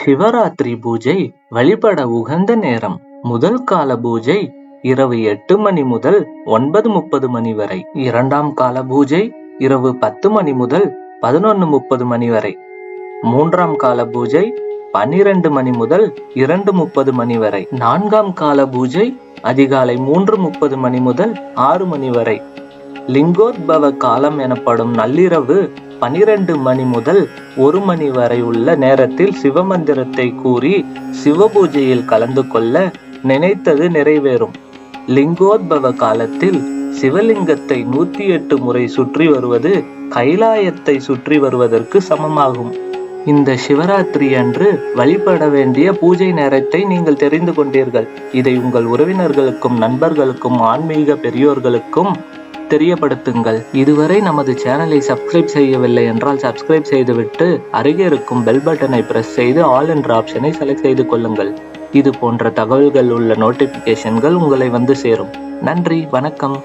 சிவராத்திரி பூஜை வழிபட உகந்த நேரம். முதல் கால பூஜை இரவு எட்டு மணி முதல் ஒன்பது முப்பது மணி வரை. இரண்டாம் கால பூஜை இரவு பத்து மணி முதல் பதினொன்னு முப்பது மணி வரை. மூன்றாம் கால பூஜை பன்னிரண்டு மணி முதல் இரண்டு முப்பது மணி வரை. நான்காம் கால பூஜை அதிகாலை மூன்று முப்பது மணி முதல் ஆறு மணி வரை. லிங்கோத்பவ காலம் எனப்படும் நள்ளிரவு பனிரெண்டு மணி முதல் ஒரு மணி வரை உள்ள நேரத்தில் சிவமந்திரத்தை கூறி சிவபூஜையில் கலந்து கொள்ள நினைத்தது நிறைவேறும். லிங்கோத்பவ காலத்தில் சிவலிங்கத்தை நூத்தி எட்டு முறை சுற்றி வருவது கைலாயத்தை சுற்றி வருவதற்கு சமமாகும். இந்த சிவராத்திரி அன்று வழிபட வேண்டிய பூஜை நேரத்தை நீங்கள் தெரிந்து கொண்டீர்கள். இதை உங்கள் உறவினர்களுக்கும் நண்பர்களுக்கும் ஆன்மீக பெரியோர்களுக்கும் தெரியப்படுத்துங்கள். இதுவரை நமது சேனலை சப்ஸ்கிரைப் செய்யவில்லை என்றால் சப்ஸ்கிரைப் செய்துவிட்டு அருகே இருக்கும் பெல் பட்டனை பிரஸ் செய்து ஆல் என்ற ஆப்ஷனை செலக்ட் செய்து கொள்ளுங்கள். இது போன்ற தகவல்கள் உள்ள நோட்டிபிகேஷன்கள் உங்களை வந்து சேரும். நன்றி வணக்கம்.